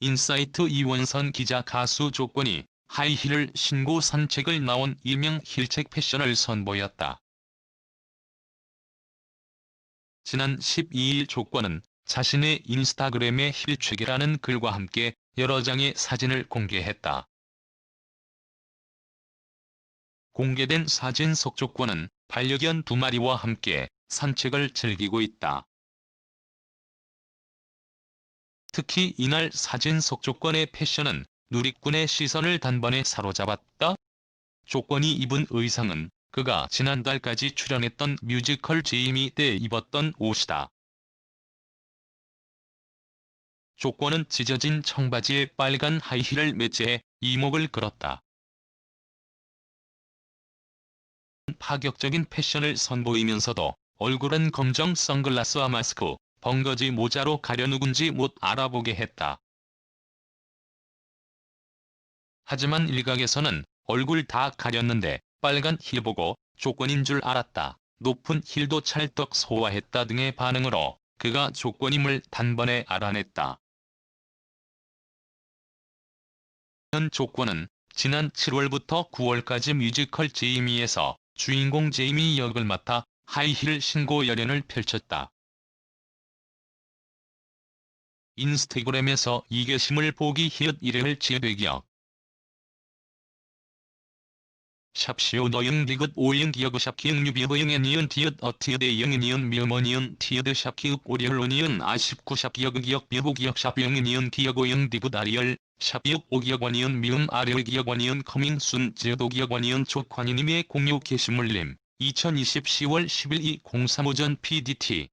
인사이트 이원선 기자 가수 조건이 하이힐을 신고 산책을 나온 일명 힐책 패션을 선보였다. 지난 12일 조건은 자신의 인스타그램에 힐책이라는 글과 함께 여러 장의 사진을 공개했다. 공개된 사진 속 조건은 반려견 두 마리와 함께 산책을 즐기고 있다. 특히 이날 사진 속 조건의 패션은 누리꾼의 시선을 단번에 사로잡았다. 조건이 입은 의상은 그가 지난달까지 출연했던 뮤지컬 제이미 때 입었던 옷이다. 조건은 찢어진 청바지에 빨간 하이힐을 매치해 이목을 끌었다. 파격적인 패션을 선보이면서도 얼굴은 검정 선글라스와 마스크, 벙거지 모자로 가려 누군지 못 알아보게 했다. 하지만 일각에서는 얼굴 다 가렸는데 빨간 힐 보고 조건인 줄 알았다. 높은 힐도 찰떡 소화했다 등의 반응으로 그가 조건임을 단번에 알아냈다. 현 조건은 지난 7월부터 9월까지 뮤지컬 제이미에서 주인공 제이미 역을 맡아 하이힐 신고 열연을 펼쳤다. 인스타그램에서 이 게시물 보기 히읗 1회를 지배기역 샵시오 너영 디귿 오영 기역우 샵 기역 유비어영 애니은 디귿 어티어드 영인 이은 미어머 니은 티어드 샵 기역 오리얼로 니은 아십구 샵 기역 기역 비호 기역 샵 영인이은 기역 오영 디귿 아리얼 샵 기역 오기역 원이은 미음 아리얼 기역 원이은 커밍 순 지어도 기역 원이은 족관이님의 공유 게시물님. 2020 10월 10일 2035전 PDT